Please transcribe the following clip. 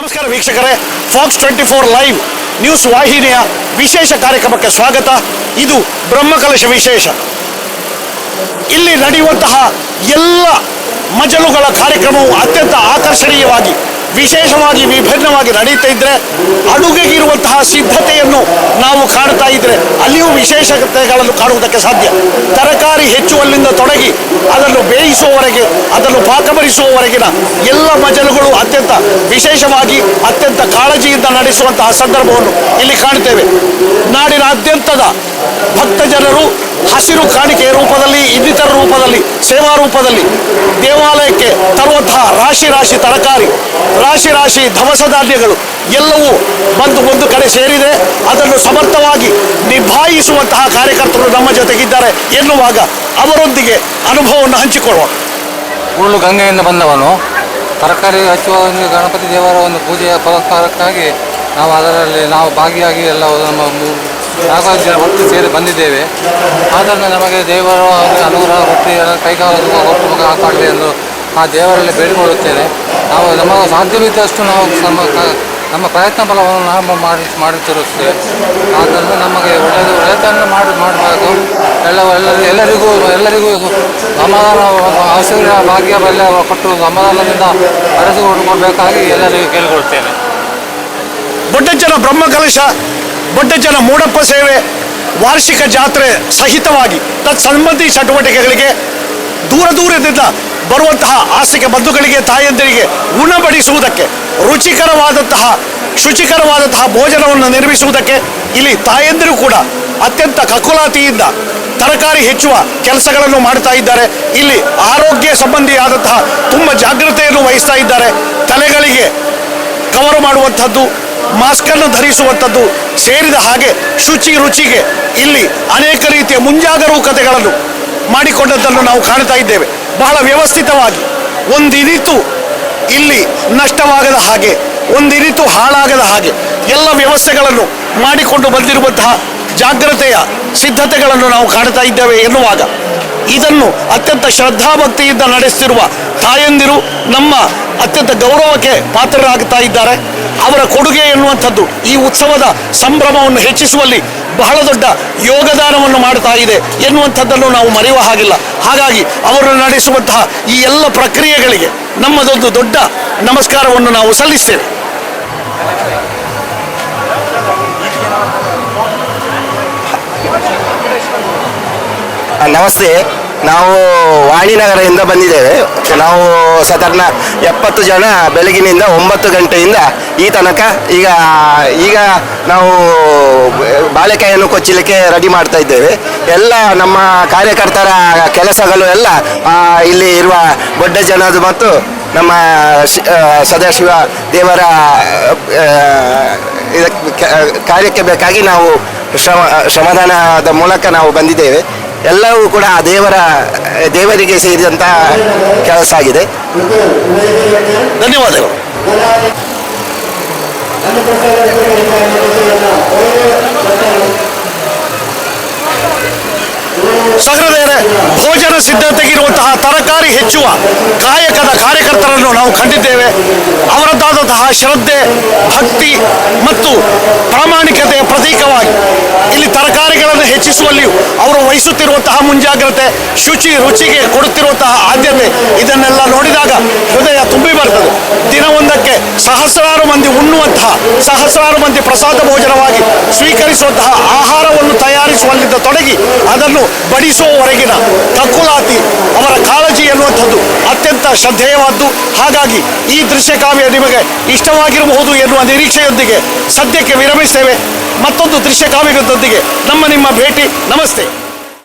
ನಮಸ್ಕಾರ ವೀಕ್ಷಕರೇ Fox twenty four live news ವಾಹಿನಿಯ ವಿಶೇಷ ಕಾರ್ಯಕ್ರಮಕ್ಕೆ ಸ್ವಾಗತ. ಇದು ಬ್ರಹ್ಮಕಲಶ ವಿಶೇಷ. ಇಲ್ಲಿ ನಡೆಯುವಂತಹ ಎಲ್ಲ ಮಜಲುಗಳ ಕಾರ್ಯಕ್ರಮವು ಅತ್ಯಂತ ಆಕರ್ಷಣೀಯವಾಗಿ ವಿಶೇಷವಾಗಿ ವಿಭಿನ್ನವಾಗಿ ನಡೀತಾ ಇದ್ರೆ ಅಡುಗೆಗಿರುವಂತಹ ಸಿದ್ಧತೆಯನ್ನು ನಾವು ಕಾಣ್ತಾ ಇದ್ರೆ ಅಲ್ಲಿಯೂ ವಿಶೇಷತೆಗಳನ್ನು ಕಾಣುವುದಕ್ಕೆ ಸಾಧ್ಯ. ತರಕಾರಿ ಹೆಚ್ಚುವಲ್ಲಿಂದ ತೊಡಗಿ ಅದನ್ನು ಬೇಯಿಸುವವರೆಗೆ, ಅದನ್ನು ಪಾಕಬರಿಸುವವರೆಗಿನ ಎಲ್ಲ ಮಜಲುಗಳು ಅತ್ಯಂತ ವಿಶೇಷವಾಗಿ ಅತ್ಯಂತ ಕಾಳಜಿಯಿಂದ ನಡೆಸುವಂತಹ ಸಂದರ್ಭವನ್ನು ಇಲ್ಲಿ ಕಾಣ್ತೇವೆ. ನಾಡಿನಾದ್ಯಂತದ ಭಕ್ತ ಜನರು ಹಸಿರು ಕಾಣಿಕೆಯ ರೂಪದಲ್ಲಿ, ಇನ್ನಿತರ ರೂಪದಲ್ಲಿ, ಸೇವಾ ರೂಪದಲ್ಲಿ ದೇವಾಲಯಕ್ಕೆ ತರುವಂತಹ ರಾಶಿ ರಾಶಿ ತರಕಾರಿ ರಾಶಿ ರಾಶಿ ಧವಸ ಧಾನ್ಯಗಳು ಎಲ್ಲವೂ ಬಂದು ಒಂದು ಕಡೆ ಸೇರಿದೆ. ಅದನ್ನು ಸಮರ್ಥವಾಗಿ ನಿಭಾಯಿಸುವಂತಹ ಕಾರ್ಯಕರ್ತರು ನಮ್ಮ ಜೊತೆಗಿದ್ದಾರೆ ಎನ್ನುವಾಗ ಅವರೊಂದಿಗೆ ಅನುಭವವನ್ನು ಹಂಚಿಕೊಳ್ಳೋಣ. ಉರುಳು ಗಂಗೆಯಿಂದ ಬಂದವನು ತರಕಾರಿ ಹಚ್ಚುವ ಒಂದು ಗಣಪತಿ ದೇವರ ಒಂದು ಪೂಜೆಯ ಪುರಸ್ಕಾರಕ್ಕಾಗಿ ನಾವು ಅದರಲ್ಲಿ ನಾವು ಭಾಗಿಯಾಗಿ ಎಲ್ಲ ನಮ್ಮ ನಾಲ್ಕು ಒಟ್ಟು ಸೇರಿ ಬಂದಿದ್ದೇವೆ. ಆದ್ದರಿಂದ ನಮಗೆ ದೇವರ ಅನುಗ್ರಹ ಕೊಟ್ಟು ಕೈಕಾಲು ಕೊಟ್ಟು ಎಂದು ಆ ದೇವರಲ್ಲಿ ಬೇಡಿಕೊಳ್ಳುತ್ತೇನೆ. ನಾವು ನಮ್ಮ ಸಾಧ್ಯವಿದ್ದಷ್ಟು ನಾವು ನಮ್ಮ ನಮ್ಮ ಪ್ರಯತ್ನ ಫಲವನ್ನು ನಾವು ಮಾಡಿ ಮಾಡುತ್ತಿರುತ್ತೇವೆ ಆದ್ದರಿಂದ ನಮಗೆ ಒಳ್ಳೆಯದು ಒಳ್ಳೆಯದನ್ನು ಮಾಡಿ ಮಾಡಬೇಕು. ಎಲ್ಲ ಎಲ್ಲರಿಗೂ ಎಲ್ಲರಿಗೂ ಎಲ್ಲರಿಗೂ ಸಮಾಧಾನ ಅವಶ್ಯಕ ಭಾಗ್ಯ ಬೆಲೆ ಕೊಟ್ಟು ಸಮಾಧಾನದಿಂದ ನಡೆಸಿಕೊಡಬೇಕಾಗಿ ಎಲ್ಲರಿಗೂ ಕೇಳಿಕೊಳ್ತೇನೆ. ಬೊಡ್ಡಜ್ಜನ ಬ್ರಹ್ಮಕಲಶ ಬೊಡ್ಡಜ್ಜನ ಮೂಡಪ್ಪ ಸೇವೆ, ವಾರ್ಷಿಕ ಜಾತ್ರೆ ಸಹಿತವಾಗಿ, ತತ್ಸಂಬಂಧಿ ಚಟುವಟಿಕೆಗಳಿಗೆ ದೂರ ದೂರದಿಂದ ಬರುವಂತಹ ಹಾಸಿಗೆ ಬಂಧುಗಳಿಗೆ, ತಾಯಂದಿರಿಗೆ ಉಣಬಡಿಸುವುದಕ್ಕೆ, ರುಚಿಕರವಾದಂತಹ, ಶುಚಿಕರವಾದಂತಹ ಭೋಜನವನ್ನು ನಿರ್ಮಿಸುವುದಕ್ಕೆ ಇಲ್ಲಿ ತಾಯಂದಿರು ಕೂಡ ಅತ್ಯಂತ ಕಕುಲಾತಿಯಿಂದ ತರಕಾರಿ ಹೆಚ್ಚುವ ಕೆಲಸಗಳನ್ನು ಮಾಡ್ತಾ ಇದ್ದಾರೆ. ಇಲ್ಲಿ ಆರೋಗ್ಯ ಸಂಬಂಧಿಯಾದಂತಹ ತುಂಬ ಜಾಗ್ರತೆಯನ್ನು ವಹಿಸ್ತಾ ಇದ್ದಾರೆ. ತಲೆಗಳಿಗೆ ಕವರ್ ಮಾಡುವಂಥದ್ದು ಮಾಸ್ಕನ್ನು ಧರಿಸುವಂಥದ್ದು ಸೇರಿದ ಹಾಗೆ ಶುಚಿ ರುಚಿಗೆ ಇಲ್ಲಿ ಅನೇಕ ರೀತಿಯ ಮುಂಜಾಗರೂಕತೆಗಳನ್ನು ಮಾಡಿಕೊಂಡದ್ದನ್ನು ನಾವು ಕಾಣ್ತಾ ಇದ್ದೇವೆ. ಬಹಳ ವ್ಯವಸ್ಥಿತವಾಗಿ ಒಂದಿರಿತು ಇಲ್ಲಿ ನಷ್ಟವಾಗದ ಹಾಗೆ, ಒಂದಿರಿತು ಹಾಳಾಗದ ಹಾಗೆ ಎಲ್ಲ ವ್ಯವಸ್ಥೆಗಳನ್ನು ಮಾಡಿಕೊಂಡು ಬಂದಿರುವಂತಹ ಜಾಗ್ರತೆಯ ಸಿದ್ಧತೆಗಳನ್ನು ನಾವು ಕಾಣ್ತಾ ಇದ್ದೇವೆ ಎನ್ನುವಾಗ ಇದನ್ನು ಅತ್ಯಂತ ಶ್ರದ್ಧಾಭಕ್ತಿಯಿಂದ ನಡೆಸುತ್ತಿರುವ ತಾಯಂದಿರು ನಮ್ಮ ಅತ್ಯಂತ ಗೌರವಕ್ಕೆ ಪಾತ್ರರಾಗ್ತಾ ಇದ್ದಾರೆ. ಅವರ ಕೊಡುಗೆ ಎನ್ನುವಂಥದ್ದು ಈ ಉತ್ಸವದ ಸಂಭ್ರಮವನ್ನು ಹೆಚ್ಚಿಸುವಲ್ಲಿ ಬಹಳ ದೊಡ್ಡ ಯೋಗದಾನವನ್ನು ಮಾಡ್ತಾ ಇದೆ. ಎನ್ನುವಂಥದ್ದನ್ನು ನಾವು ಮರೆಯುವ ಹಾಗಿಲ್ಲ. ಹಾಗಾಗಿ ಅವರು ನಡೆಸುವಂತಹ ಈ ಎಲ್ಲ ಪ್ರಕ್ರಿಯೆಗಳಿಗೆ ನಮ್ಮದೊಂದು ದೊಡ್ಡ ನಮಸ್ಕಾರವನ್ನು ನಾವು ಸಲ್ಲಿಸ್ತೇವೆ. ನಮಸ್ತೆ. ನಾವು ವಾಣಿನಗರದಿಂದ ಬಂದಿದ್ದೇವೆ. ನಾವು ಸಾಧಾರಣ ಎಪ್ಪತ್ತು ಜನ ಬೆಳಗಿನಿಂದ ಒಂಬತ್ತು ಗಂಟೆಯಿಂದ ಈ ತನಕ ಈಗ ಈಗ ನಾವು ಬಾಳೆಕಾಯನ್ನು ಕೊಚ್ಚಲಿಕ್ಕೆ ರೆಡಿ ಮಾಡ್ತಾ ಇದ್ದೇವೆ. ಎಲ್ಲ ನಮ್ಮ ಕಾರ್ಯಕರ್ತರ ಕೆಲಸಗಳು ಎಲ್ಲ ಇಲ್ಲಿ ಇರುವ ದೊಡ್ಡ ಜನದು ಮತ್ತು ನಮ್ಮ ಸದಾಶಿವ ದೇವರ ಇದಕ್ಕೆ, ಕಾರ್ಯಕ್ಕೆ ಬೇಕಾಗಿ ನಾವು ಶ್ರಮ, ಶ್ರಮದಾನದ ಮೂಲಕ ನಾವು ಬಂದಿದ್ದೇವೆ. ಎಲ್ಲವೂ ಕೂಡ ಆ ದೇವರ, ದೇವರಿಗೆ ಸೇರಿದಂಥ ಕೆಲಸ ಆಗಿದೆ. ಧನ್ಯವಾದಗಳು. ಸಹೃದಯರೇ, ಭೋಜನ ಸಿದ್ಧತೆಗಿರುವಂತಹ ತರಕಾರಿ ಹೆಚ್ಚುವ ಕಾಯಕದ ಕಾರ್ಯಕರ್ತರನ್ನು ನಾವು ಕಂಡಿದ್ದೇವೆ. ಅವರದ್ದಾದಂತಹ ಶ್ರದ್ಧೆ, ಭಕ್ತಿ ಮತ್ತು ಪ್ರಾಮಾಣಿಕತೆಯ ಪ್ರತೀಕವಾಗಿ ಇಲ್ಲಿ ತರಕಾರಿಗಳನ್ನು ಹೆಚ್ಚಿಸುವಲ್ಲಿಯೂ ಅವರು ವಹಿಸುತ್ತಿರುವಂತಹ ಮುಂಜಾಗ್ರತೆ, ಶುಚಿ, ರುಚಿಗೆ ಕೊಡುತ್ತಿರುವಂತಹ ಆದ್ಯತೆ ಇದನ್ನೆಲ್ಲ ನೋಡಿದಾಗ ಹೃದಯ ತುಂಬಿ ಬರ್ತದೆ. ದಿನವೊಂದಕ್ಕೆ ಸಹಸ್ರಾರು ಮಂದಿ ಉಣ್ಣುವಂತಹ, ಸಹಸ್ರಾರು ಮಂದಿ ಪ್ರಸಾದ ಭೋಜನವಾಗಿ ಸ್ವೀಕರಿಸುವಂತಹ ಆಹಾರವನ್ನು ತಯಾರಿಸುವಲ್ಲಿದ್ದ ತೊಡಗಿ ಅದನ್ನು ಬಡಿಸುವವರೆಗಿನ ತಕ್ಕುಲಾತಿ ಅವರ ಕಾಳಜಿ ಎನ್ನುವಂಥದ್ದು ಅತ್ಯಂತ ಶ್ರದ್ಧೇಯವಾದ್ದು. ಹಾಗಾಗಿ ಈ ದೃಶ್ಯಕಾವ್ಯ ನಿಮಗೆ ಇಷ್ಟವಾಗಿರಬಹುದು ಎನ್ನುವ ನಿರೀಕ್ಷೆಯೊಂದಿಗೆ ಸದ್ಯಕ್ಕೆ ವಿರಮಿಸ್ತೇವೆ ಮತ್ತೊಂದು ದೃಶ್ಯ ಕಾವ್ಯದೊಂದಿಗೆ ನಮ್ಮ ನಿಮ್ಮ ಭೇಟಿ. ನಮಸ್ತೆ.